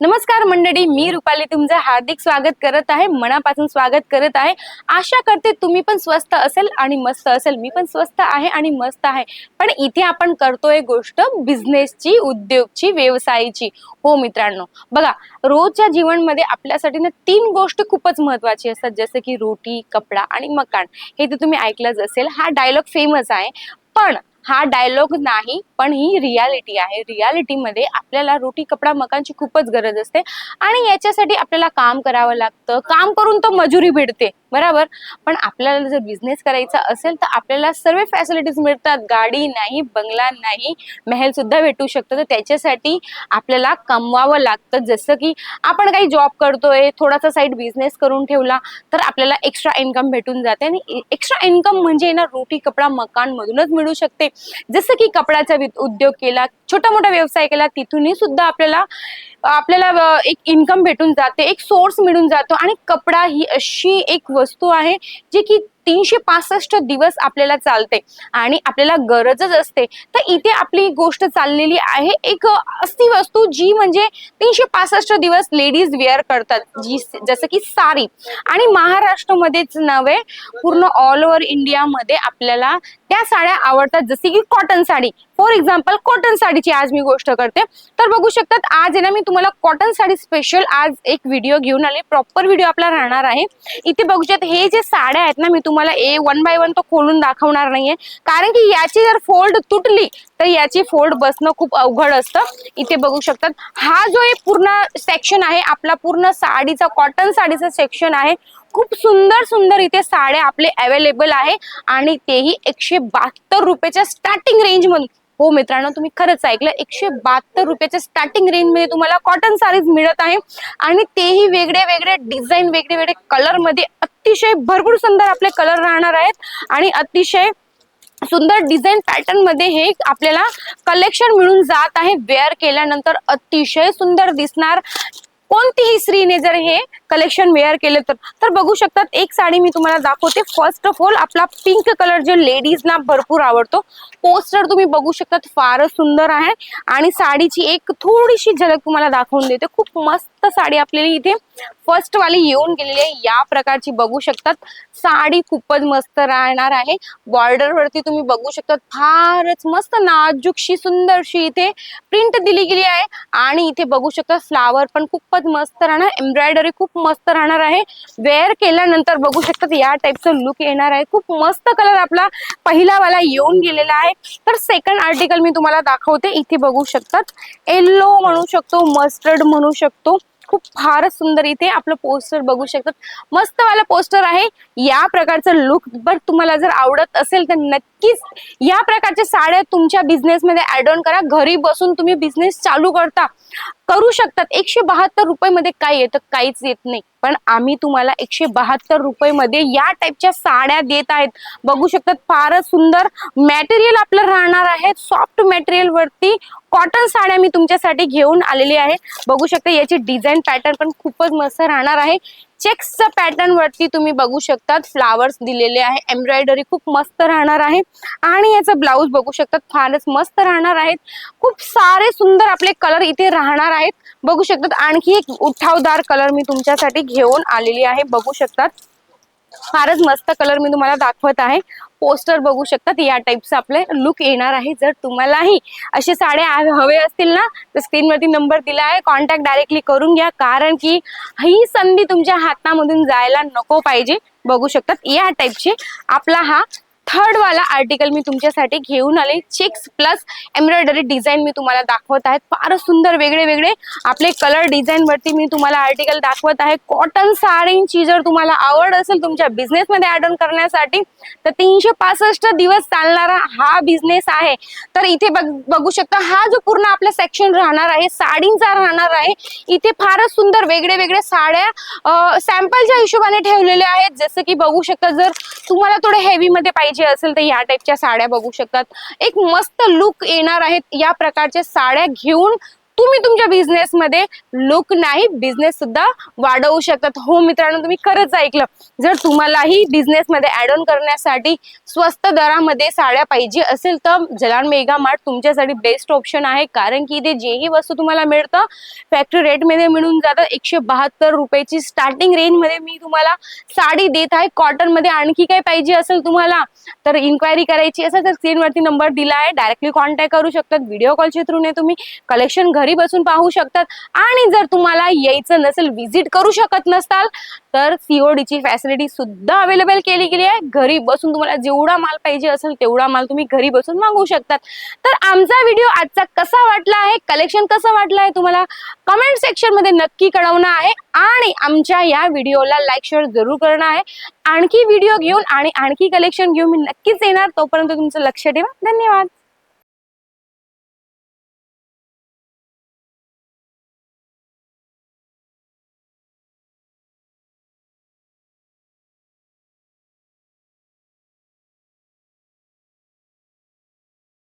नमस्कार मंडळी मी रुपाली तुमचं हार्दिक स्वागत करत आहे मनापासून स्वागत करत आहे. आशा करते तुम्ही पण स्वस्त असेल आणि मस्त असेल. मी पण स्वस्त आहे आणि मस्त आहे. पण इथे आपण करतोय गोष्ट बिझनेसची उद्योगची व्यवसायाची. हो मित्रांनो बघा रोजच्या जीवनमध्ये आपल्यासाठी ना तीन गोष्टी खूपच महत्वाची असतात. जसं की रोटी कपडा आणि मकान. हे तर तुम्ही ऐकलंच असेल. हा डायलॉग फेमस आहे. पण हा डायलॉग नाही पण ही रियालिटी आहे. रियालिटीमध्ये आपल्याला रोटी कपडा मकांची खूपच गरज असते. आणि याच्यासाठी आपल्याला काम करावं लागतं. काम करून तर मजुरी भेटते. बरोबर? पण आपल्याला जर बिझनेस करायचा असेल तर आपल्याला सर्व फॅसिलिटीज मिळतात. गाडी नाही बंगला नाही महल सुद्धा भेटू शकतं. तर त्याच्यासाठी आपल्याला कमवावं लागतं. जसं की आपण काही जॉब करतोय थोडासा साईड बिझनेस करून ठेवला तर आपल्याला एक्स्ट्रा इन्कम भेटून जाते. आणि एक्स्ट्रा इन्कम म्हणजे ना रोटी कपडा मकान मधूनच मिळू शकते. जसं की कपड्याचा वि- उद्योग केला छोटा मोठा व्यवसाय केला तिथूनही सुद्धा आपल्याला आपल्याला एक इन्कम भेटून जाते एक सोर्स मिळून जातो आणि कपडा ही अशी एक वस्तू आहे जी की तीनशे पासष्ट दिवस आपल्याला चालते आणि आपल्याला गरजच असते. तर इथे आपली गोष्ट चाललेली आहे एक अशी वस्तू जी म्हणजे तीनशे पासष्ट दिवस लेडीज वेअर करतात जी जसं की साडी आणि महाराष्ट्रामध्येच नव्हे पूर्ण ऑल ओव्हर इंडियामध्ये आपल्याला त्या साड्या आवडतात जसे की cotton sari. For example cotton साडीची आज मी गोष्ट करते. तर बघू शकतात आज आहे ना मी तुम्हाला कॉटन साडी स्पेशल आज एक व्हिडिओ घेऊन आले. प्रॉपर व्हिडिओ आपला राहणार आहे. इथे बघू शकतात हे जे साड्या आहेत ना मी तुम्हाला ए वन बाय वन तो खोलून दाखवणार नाहीये. कारण की याची जर फोल्ड तुटली तर याची फोल्ड बसणं खूप अवघड असतं. इथे बघू शकतात हा जो एक पूर्ण सेक्शन आहे आपला पूर्ण साडीचा कॉटन साडीचा सेक्शन आहे. खूप सुंदर सुंदर इथे साड्या आपले अवेलेबल आहे. आणि तेही एकशे बहात्तर रुपयाच्या स्टार्टिंग रेंजमधून हो मित्रांनो तुम्ही खरंच ऐकलं. एकशे बहात्तर रुपयाच्या स्टार्टिंग रेंजमध्ये तुम्हाला कॉटन साडीज मिळत आहे. आणि तेही वेगळे वेगळे डिझाईन वेगळे वेगळे कलरमध्ये अतिशय भरपूर सुंदर आपले कलर राहणार आहेत. आणि अतिशय सुंदर डिझाईन पॅटर्नमध्ये हे आपल्याला कलेक्शन मिळून जात आहे. वेअर केल्यानंतर अतिशय सुंदर दिसणार. कोणतीही स्त्रीने जर हे कलेक्शन वेअर केले तर. तर बघू शकतात एक साडी मी तुम्हाला दाखवते. फर्स्ट ऑफ ऑल आपला पिंक कलर जे लेडीजना भरपूर आवडतो. पोस्टर तुम्ही बघू शकतात फारच सुंदर आहे. आणि साडीची एक थोडीशी झलक तुम्हाला दाखवून देते. खूप मस्त साडी आपल्याला इथे फर्स्ट वाली येऊन गेलेली आहे. या प्रकारची बघू शकतात. साडी खूपच मस्त राहणार आहे. बॉर्डर वरती तुम्ही बघू शकतात फारच मस्त नाजूकशी सुंदरशी इथे प्रिंट दिली गेली आहे. आणि इथे बघू शकता फ्लावर पण खूपच मस्त राहणार. एम्ब्रॉयडरी खूप मस्त राहणार आहे. वेअर केल्यानंतर बघू शकतात या टाईपचं लुक येणार आहे. खूप मस्त कलर आपला पहिला वाला येऊन गेलेला आहे. तर सेकंड आर्टिकल मी तुम्हाला दाखवते. इथे बघू शकतात. येल्लो म्हणू शकतो मस्टर्ड म्हणू शकतो. खूप फारच सुंदर इथे आपलं पोस्टर बघू शकतात. मस्त वाला पोस्टर आहे. या प्रकारचं लुक बर तुम्हाला जर आवडत असेल तर नक्कीच. या प्रकारच्या साड्या तुमच्या बिझनेसमध्ये ऍड ऑन करा. घरी बसून तुम्ही बिझनेस चालू करता करू शकतात. एकशे बहात्तर रुपये मध्ये काय येतं काहीच येत नाही. पण आम्ही तुम्हाला एकशे बहात्तर रुपये मध्ये या टाईपच्या साड्या देत आहेत. बघू शकतात फारच सुंदर मॅटेरियल आपलं राहणार आहे. सॉफ्ट मॅटेरियलवरती कॉटन साड्या मी तुमच्यासाठी घेऊन आलेली आहे. बघू शकता याची डिझाईन पॅटर्न पण खूपच मस्त राहणार आहे. चेक्सच्या पॅटर्न वरती तुम्ही बघू शकतात. फ्लावर्स दिलेले आहे. एम्ब्रॉयडरी खूप मस्त राहणार आहे. आणि याचं ब्लाऊज बघू शकतात. फारच मस्त राहणार आहेत. खूप सारे सुंदर आपले कलर इथे राहणार आहेत. बघू शकतात. आणखी एक उठावदार कलर मी तुमच्यासाठी घेऊन आलेली आहे. बघू शकतात. फारच मस्त कलर मी तुम्हाला दाखवत आहे. पोस्टर बघू शकतात या टाईपचं आपले लुक येणार आहे जर तुम्हालाही असे साड्या हवे असतील ना तर स्क्रीनवरती नंबर दिला आहे. कॉन्टॅक्ट डायरेक्टली करून घ्या कारण की ही संधी तुमच्या हातामधून जायला नको पाहिजे. बघू शकतात या टाईपचे आपला हा थर्ड वाला आर्टिकल मी तुमच्यासाठी घेऊन आले. चेक्स प्लस एम्ब्रॉयडरी डिझाईन मी तुम्हाला दाखवत आहे फारच सुंदर वेगळे वेगळे आपले कलर डिझाईन वरती मी तुम्हाला आर्टिकल दाखवत आहे. कॉटन साडींची जर तुम्हाला आवड असेल तुमच्या बिझनेसमध्ये ऍड ऑन करण्यासाठी तर तीनशे पासष्ट दिवस चालणारा हा बिझनेस आहे. तर इथे बघ- बघू शकता हा जो पूर्ण आपला सेक्शन राहणार आहे साडींचा राहणार आहे इथे फारच सुंदर वेगळे वेगळे साड्या सॅम्पलच्या हिशोबाने ठेवलेल्या आहेत. जसं की बघू शकता जर तुम्हाला थोडं हेवीमध्ये पाहिजे पाहिजे असेल तर या टाईपच्या साड्या बघू शकतात. एक मस्त लुक येणार आहेत या प्रकारच्या साड्या घेऊन तुम्ही तुमच्या बिझनेसमध्ये लुक नाही बिझनेस सुद्धा वाढवू शकतात हो मित्रांनो तुम्ही खरंच ऐकलं. जर तुम्हालाही बिझनेसमध्ये ऍड ऑन करण्यासाठी स्वस्त दरामध्ये साड्या पाहिजे असेल तर जलान मेगा मार्ट तुमच्यासाठी बेस्ट ऑप्शन आहे. कारण की इथे जेही वस्तू तुम्हाला मिळतं फॅक्टरी रेटमध्ये मिळून जातं. एकशे बहात्तर रुपयाची स्टार्टिंग रेंजमध्ये मी तुम्हाला साडी देत आहे. कॉटनमध्ये आणखी काही पाहिजे असेल तुम्हाला तर इन्क्वायरी करायची असेल तर स्क्रीनवरती नंबर दिला आहे. डायरेक्टली कॉन्टॅक्ट करू शकतात. व्हिडिओ कॉलच्या थ्रूने तुम्ही कलेक्शन घरी घरी बसून पाहू शकतात. आणि जर तुम्हाला यायचं नसेल व्हिजिट करू शकत नसताल तर सीओडी ची फॅसिलिटी सुद्धा अवेलेबल केली गेली आहे. घरी बसून तुम्हाला जेवढा माल पाहिजे असेल तेवढा माल तुम्ही घरी बसून मागवू शकतात. तर आमचा व्हिडिओ आजचा कसा वाटला आहे? कलेक्शन कसं वाटलं आहे तुम्हाला? कमेंट सेक्शनमध्ये नक्की कळवणं आहे. आणि आमच्या या व्हिडिओला लाईक शेअर जरूर करणं आहे. आणखी व्हिडिओ घेऊन आणि आणखी कलेक्शन घेऊन मी नक्कीच येणार. तोपर्यंत तुमचं लक्ष ठेवा. धन्यवाद.